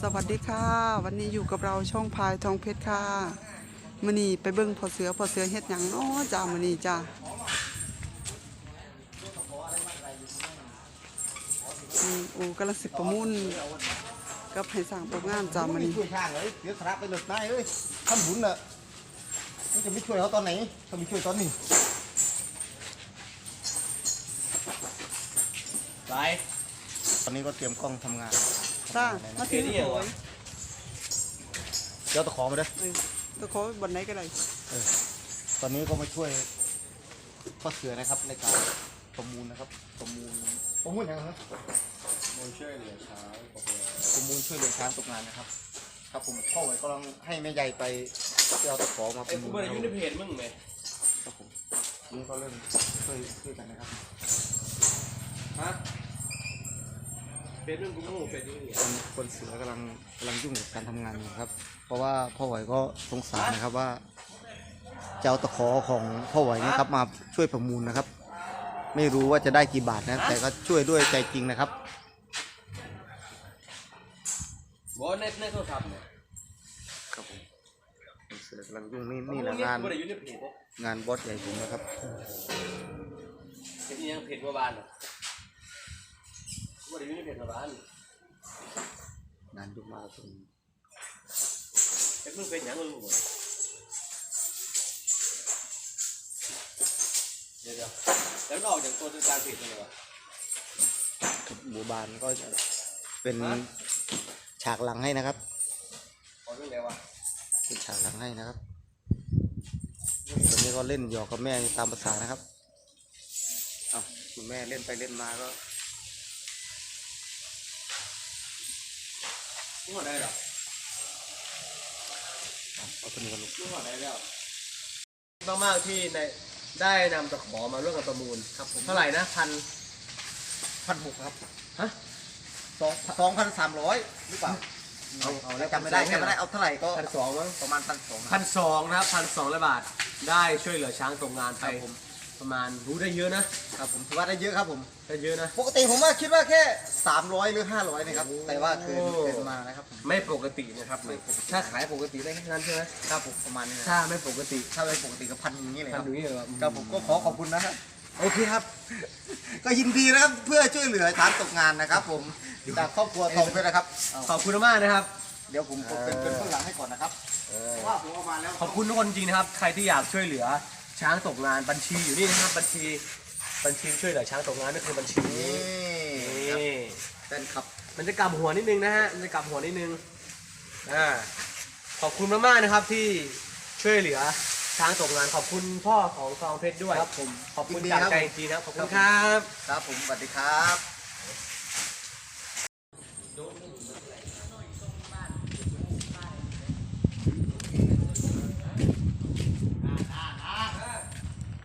สวัสดีค่ะ วันนี้อยู่กับเราช่องพายทองเพชรค่ะมื้อนี้ไปเบิ่งพอเสือพอเสือเฮ็ดหยังเนาะจ้ามื้อนี้จ้าอืมโอ้กำลังสิประมูลกับให้สร้างโรงงานจ้ามื้อนี้ช่วยช่างเลยเสียสละไปหลดนายเอ้ยทำบุญน่ะมันจะไม่ช่วยเขาตอนไหนถ้าไม่ช่วยตอนนี้ไปต อนนี้ก็เตรียมกล้องทำงานจ้ามาถือโอยเดี๋ยวตะขอมาด้วยเออตะขอบ่ไหนก็ได้ตอนนี้ก็มาช่วยพ่อเสือนะครับในการประมูลนะครับ ประมูลประมูลยังไงครับมูลช่วยเหลือช้างกับเรือประมูลช่วยเหลือช้างตกงานนะครับ ครับผมพ่อไว้กำลังให้แม่ใหญ่ไปเอาตะขอมาปไอ้ระมูกูลไม่ได้อยู่ในเพจมึงไหมครับผมนี่ก็เริ่มช่วยช่วยกันนะครับ ฮะ เพจมึงกูไม่รู้เพจมึงเนี่ยคนคนเสือกำลังกำลังยุ่งกับการทำงานอยู่ครับ เพราะว่าพ่อไหวก็สงสารนะครับว่าจะเอาตะขอของพ่อไหวเนะครับมาช่วยประมูลนะครับ ไม่รู้ว่าจะได้กี่บาทนะ แต่ก็ช่วยด้วยใจจริงนะครับ บอสในในโทรศัพท์เนี่ยครับผมคนเสือกำลังยุ่งนี่นี่แหละงานกูไม่ได้อยู่ในเพจเนี่ยงานบอสใหญ่ผมนะครับเพจนี้ยังเพจมาบานอะกูไม่ได้อยู่ในเพจมาบานงานยุ่งมากตรงไอ้มึงเป็นหยังมึงหมดเดี๋ยวเดี๋ยวแล้วมันออกจากตัวการเพจเลยวะหมู่บ้านก็จะเป็นฉากหลังให้นะครับออกเรื่องไหนวะเป็นฉากหลังให้นะครับตอนนี้ก็เล่นหยอกกับแม่ตามภาษานะครับอ้าวคุณแม่เล่นไปเล่นมาก็ มึง หอได้เหรอเอาตัวนี้กันลูกมึงหอได้แล้วมากๆที่ในได้นำตะขอมาร่วมกับประมูลครับผมเท่าไหร่นะพันพันหกครับฮะสองสองพันสามร้อยหรือเปล่าเอาเอาแล้วจำไม่ได้พันสองจำไม่ได้เอาเท่าไหร่ก็พันสองมั้งประมาณพันสองพันสองนะครับพันสองร้อยบาทได้ช่วยเหลือช้างตกงานไปครับผม ประมาณรู้ได้เยอะนะครับผมถือว่าได้เยอะครับผมได้เยอะนะ ปกติผมว่าคิดว่าแค่สามร้อยหรือห้าร้อยนะครับ โอ้ แต่ว่าเกินเกินมานะครับผมไม่ปกตินะครับไม่ปกติถ้าขายปกติได้แค่นั้นใช่ไหมครับผมประมาณนี้นะถ้าไม่ปกติถ้าเป็นปกติก็พันอย่างนี้เลยคทำรับดูนี่เลยว่าครับผมก็ขอขอบคุณนะครับ โอเคครับ ก็ยินดีนะครับเพื่อช่วยเหลือช้างตกงานนะครับผมจากครอบครัวทองเพชรนะครับเอาขอบคุณมากๆนะครับ เดี๋ยวผมเป็นเป็นเบื้องหลังให้ก่อนนะครับเพราะว่าผมเอามาแล้ว ขอบคุณทุกคนจริงๆนะครับ ใครที่อยากช่วยเหลือ ช้างตกงานบัญชีอยู่นี่นะครับบัญชีบัญชีช่วยเหลือช้างตกงานนี่คือบัญชีนี่นี้ครับนี่แฟนคลับมันจะกลับหัวนิดนึงนะฮะมันจะกลับหัวนิดนึงอ่าขอบคุณมากๆนะครับที่ช่วยเหลือช้างตกงานขอบคุณพ่อของทองเพชรด้วยครับผมขอบคุณยินดีจากครับใจจริงๆนะครับขอบคุณครับ ครับผมสวัสดีครับไอ้ไหนไหนเอานี่เลยไหนเอาช่วยเขาประมูลหนึ่งเลยตะขอดิ จะขออยู่นี่ เอาเอาต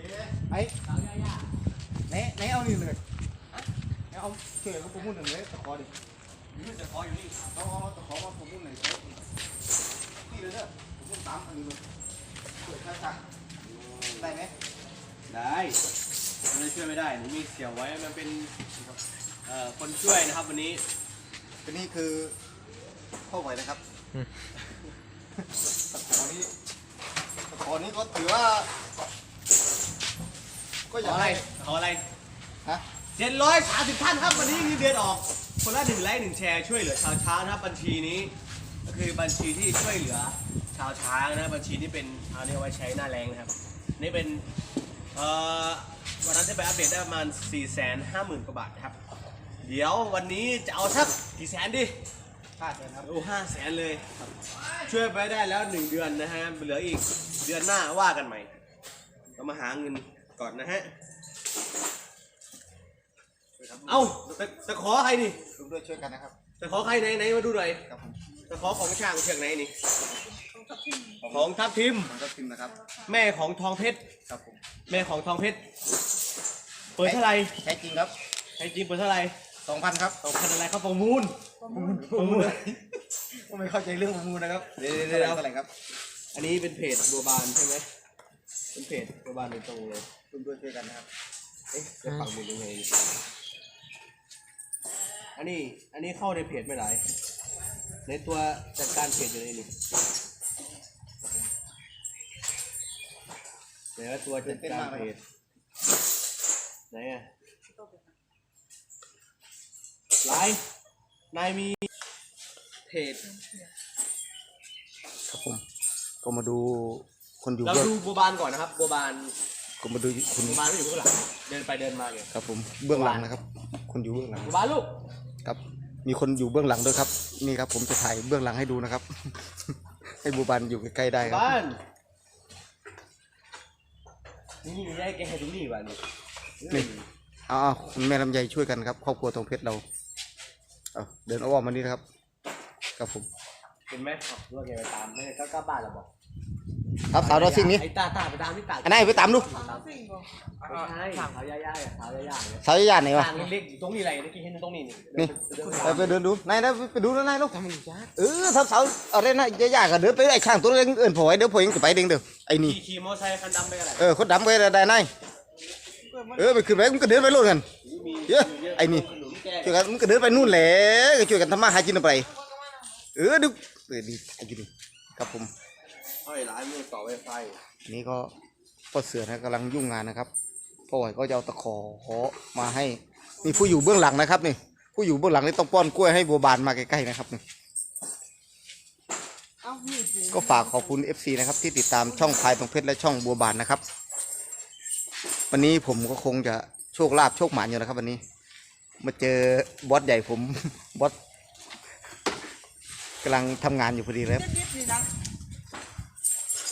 ะขอ มาประมูลหน่อยครับนี่เลยเด้อประมูลสามอันนี้เลยช่วยช่างๆได้ไหมได้มันช่วยไม่ได้หนูมีเสียวไว้มันเป็นเอ่อคนช่วยนะครับวันนี้ตัวนี้คือพ่อไหวนะครับตะขอนี้ตะขอนี้ก็ถือว่า ก็อขยาอกอะไรให้ขออะไรฮะ เจ็ดร้อยสามสิบท่านครับวันนี้เงินเดือนออก คนละหนึ่งไลค์หนึ่งแชร์ช่วยเหลือชาวช้างนะครับบัญชีนี้ ก็คือบัญชีที่ช่วยเหลือชาวช้างนะครับบัญชีนี้เป็นเอาเนี่ยไว้ใช้หน้าแรงนะครับ นี่เป็นเอ่อวันนั้นได้ไปอัปเดตได้ประมาณ4ี่แสนห้าหมื่นกว่าบาทนะครับ เดี๋ยววันนี้จะเอาสักกี่แสนดีค่าเชิญครับ โอ้ห้าแสนเลยช่วยไปได้แล้วหนึ่งเดือนนะฮะเหลืออีกเดือนหน้าว่ากันใหม่เรามาหาเงิน ก่อนนะฮะ เอ้าแต่แต่ขอใครนี่ร่วมด้วยช่วยกันนะครับแต่ขอใครไหนไหนมาดูหน่อยครับผมแต่ขอของช่างเชือกไหนนี่ ของทัพทิม ผมก็พิมพ์นะครับแม่ของทองเพชร ครับผมแม่ของทองเพชร เปิดเท่าไหร่ใช้จริงครับใช่จริงเปิดเท่าไหร่สองพันครับสองพันอะไรครับประมูล ประมูล ผมไม่เข้าใจเรื่องประมูลนะครับเดี๋ยวเดี๋ยวเดี๋ยว เท่าไหร่ครับอันนี้เป็นเพจบัวบานใช่ไหมเป็นเพจบัวบานโดยตรงเลย ร่วมด้วยช่วยกันนะครับ เอ๊ะจะปักหมุดยังไงนี่อันนี้ อันนี้เข้าในเพจไม่ไหลในตัวจัดการเพจอยู่ในนี่ไหนว่าตัวจัดการเพจไหนอะไลน์นายมีเพจ ครับผมก็มาดูคนอยู่เราเบื้อง ดูบัวบานก่อนนะครับบัวบาน ก็มาดูคุณบัวบานไม่อยู่ข้างหลังเดินไปเดินมาเนี่ยครับผมเบื้องหลังนะครับ คนอยู่เบื้องหลังบัวบานลูกครับ มีคนอยู่เบื้องหลังด้วยครับ นี่ครับ ผมจะถ่ายเบื้องหลังให้ดูนะครับ ให้บูบันอยู่ใกล้ๆได้ครับ บ้านนี่นี่ได้แกให้ดูนี่บ้านนี่นี่ เอาเอาคุณแม่ลำไยช่วยกันครับ ครอบครัวทองเพชรเราเอาเดินอ้อมมานี่นะครับ ครับผม เห็นไหมอ๋อว่าแกไปตามไม่ได้ก็กลับบ้านแล้วบอก ครับสาวดอซิ่งนี้ไอ้ตาตาไปตามที่ตาอันไหนไปตามดูไม่ใช่สาวย่าๆอะสาวย่าๆเนี่ยสาวญาติไหนวะทางเล็กๆอยู่ตรงนี้อะไรเมื่อกี้เห็นตรงนี้นี่นี่เดินไปไปเดินดูนายนะไปดูแล้วนายลูกเออสาวสาวๆอะไรนะญาติๆก็เดินไปไอ้ช่างตัวเล็กเอื่นผอยเดี๋ยวผอยยังจะไปเด้งเด้อไอ้นี่ขี่ขี่มอเตอร์ไซค์คันดำไปกันแหละเออคนดำไปได้นายเออไปขึ้นไปมันก็เดินไปโลดกันมีเยอะไอ้นี่ขนมแก้ช่วยกันมันก็เดินไปนู่นแหละก็ช่วยกันทำมาหากินเอาไปเออดูเออดีไอ้กินดีครับผม ห้อยร้านมือต่อไวไฟนี่ก็พ่อเสือนะกำลังยุ่งงานนะครับพ่อไหวก็จะเอาตะขอมาให้นี่ผู้อยู่เบื้องหลังนะครับนี่ผู้อยู่เบื้องหลังนี่ต้องป้อนกล้วยให้บัวบานมาใกล้ๆนะครับนี่ก็ฝากขอบคุณ FC นะครับที่ติดตามช่องพายตรงเพชรและช่องบัวบานนะครับ วันนี้ผมก็คงจะโชคลาภโชคหมานอยู่นะครับ วันนี้ มาเจอบอสใหญ่ผมบอสกำลังทำงานอยู่พอดีเลย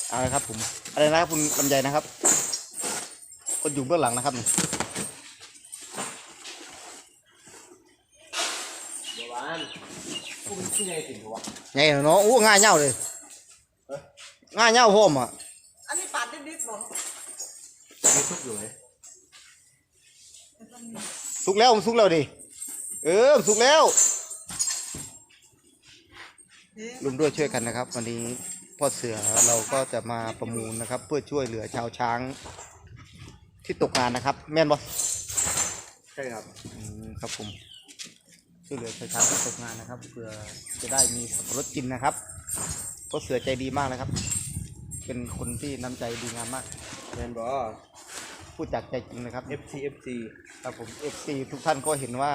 เอาละครับผมอะไรนะครับคุณลำไยนะครับ คนอยู่เบื้องหลังนะครับนี่เดี๋ยววันกูเป็นที่ไหนถึงวะไงเนาะอู้ง่ายเง่าเลยง่ายเง่าพ่อมอะอันนี้ปาดนิดๆบ่มีทุกอยู่ไหมสุกแล้วมันสุกแล้วดิเออมันสุกแล้วเอ๊ะรวมด้วยช่วยกันนะครับ วันนี้ พ่อเสือเราก็จะมาประมูลนะครับ เพื่อช่วยเหลือชาวช้างที่ตกงานนะครับ แม่นบอใช่ครับมครับผมช่วยเหลือชาวช้างที่ตกงานนะครับเพื่อจะได้มีสับปะรถกินนะครับพ่อเสือใจดีมากเลยครับ เป็นคนที่น้ำใจดีงามมากแมนบอพูดจากใจจริงนะครับ FC FC ครับผม FC ทุกท่านก็เห็นว่า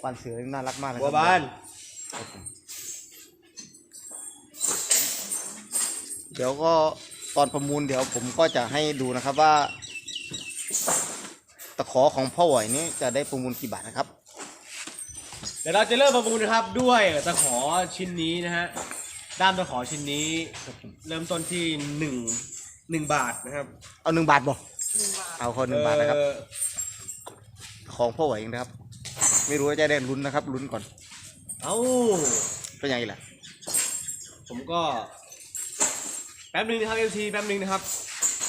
ควานเสือน่ารักมากเลยคบัรัวบานครับผม เดี๋ยวก็ตอนประมูลเดี๋ยวผมก็จะให้ดูนะครับว่า ตะขอของพ่อไหวนี้จะได้ประมูลกี่บาทนะครับ เดี๋ยวเราจะเริ่มประมูลนะครับด้วยตะขอชิ้นนี้นะฮะด้ามตะขอชิ้นนี้ เริ่มต้นที่หนึ่งหนึ่งบาทนะครับเอาหนึ่งบาทบ่หนึ่งบาทเอาคนหนึ่งบาทนะครับ เอ่อของพ่อไหวเองนะครับ ไม่รู้ว่าจะได้ลุ้นนะครับลุ้นก่อน เอ้าเป็นยังไงล่ะผมก็ แป๊บนึงนะครับ FC แป๊บนึงนะครับ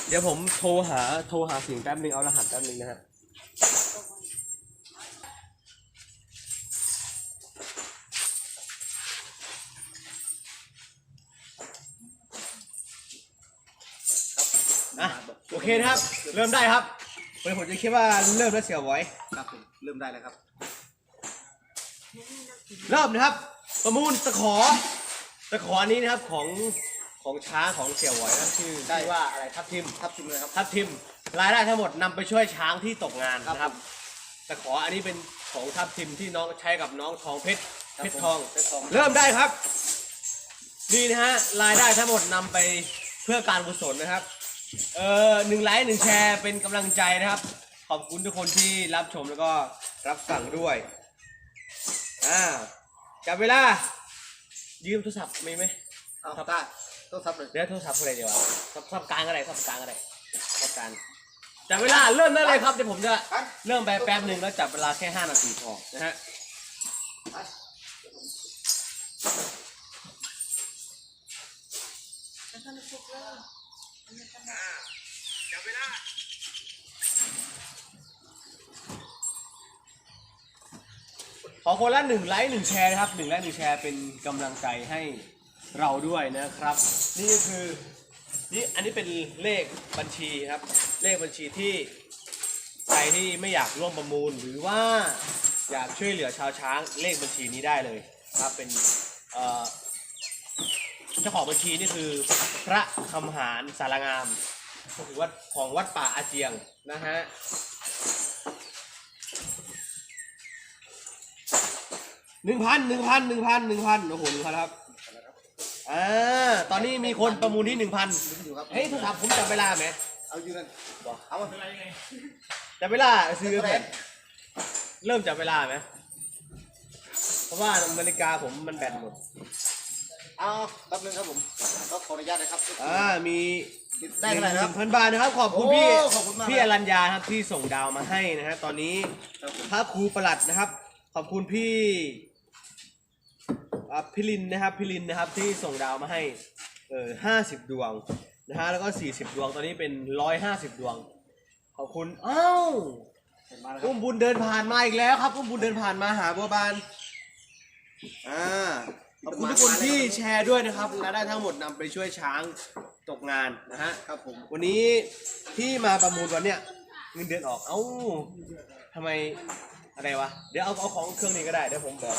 เดี๋ยวผมโทรหาโทรหาสิ่งแป๊บนึงเอารหัสแป๊บนึงนะครับอะโอเคนะครับ เริ่มได้ครับวันนี้ผมจะคิดว่าเริ่มแล้วเสียไว้ครับผมเริ่มได้แล้วครับ เริ่มนะครับ ประมูลตะขอตะขอนี้นะครับของ ของช้างของเสี่ยวหวอยนะชื่อได้ว่าอะไรทับทิมทับทิมเลยครับทับทิมรายได้ทั้งหมดนำไปช่วยช้างที่ตกงานนะครับตะขออันนี้เป็นของทับทิมที่น้องใช้กับน้องทองเพชรเพชรทอง เพชรทองเริ่มได้ครับนี่นะฮะรายได้ทั้งหมดนำไปเพื่อการกุศลนะครับ เออหนึ่งไลค์หนึ่งแชร์เป็นกำลังใจนะครับ ขอบคุณทุกคนที่รับชมแล้วก็รับฟังด้วยอ่าจับเวลายืมโทรศัพท์มีไหม เอาได้ ต้องทับเลยเดี๋ยวโทรศัพท์อะไรเดียวอะทับทับกลางอะไรทับกลางอะไรทับกลางจับเวลาเริ่มได้เลยครับเดี๋ยวผมจะเริ่มไปแป๊บหนึ่งแล้วจับเวลาแค่ห้านาทีพอนะฮะขอคนละหนึ่งไลค์หนึ่งแชร์นะครับหนึ่งไลค์หนึ่งแชร์เป็นกำลังใจให้เราด้วยนะครับ นี่ก็คือนี่อันนี้เป็นเลขบัญชีครับ เลขบัญชีที่ใครที่ไม่อยากร่วมประมูลหรือว่าอยากช่วยเหลือชาวช้างเลขบัญชีนี้ได้เลยครับเป็นเอ่อเจ้าของบัญชีนี่คือพระคำหารสารงามก็คือวัดของวัดป่าอาเจียงนะฮะหนึ่งพันหนึ่งพันหนึ่งพันหนึ่งพันโอ้โหหนึ่งพันครับ อ่าตอนนี้มีคนประมูลที่หนึ่งพันอยู่ครับ เฮ้ยโทุกท่านผมจำเวลาไหมเอาอยู่นั่นเอามาเป็นไรยังไงจับเวลาซื้อแผ่นเริ่มจับเวลาไหมเพราะว่านาฬิกาผมมันแบตหมดเอาแป๊บนึงครับผมก็ขออนุญาตนะครับ อ่ามีได้เท่าไหร่หนะครับนึ่งพันบาทนะครับ ขอบคุณโอ้พี่ขอบคุณมาก พี่อรัญญาครับที่ส่งดาวมาให้นะฮะตอนนี้พระครูประหลัดนะครับ ขอบคุณพี่อ่า พี่ลินนะครับพี่ลินนะครับที่ส่งดาวมาให้เออห้าสิบดวงนะฮะแล้วก็สี่สิบดวงตอนนี้เป็นร้อยห้าสิบดวง ขอบคุณอ้าวอุ้มบุญเดินผ่านมาอีกแล้วครับอุ้มบุญเดินผ่านมาหาบัวบานอ่าขอบคุณทุกคนที่แชร์ด้วยนะครับรายได้ทั้งหมดนำไปช่วยช้างตกงานนะฮะครับผมวันนี้ที่มาประมูลวันเนี้ยเงินเดือนออกเอ้าทำไมอะไรวะเดี๋ยวเอาเอาของเครื่องนี้ก็ได้เดี๋ยวผมบอก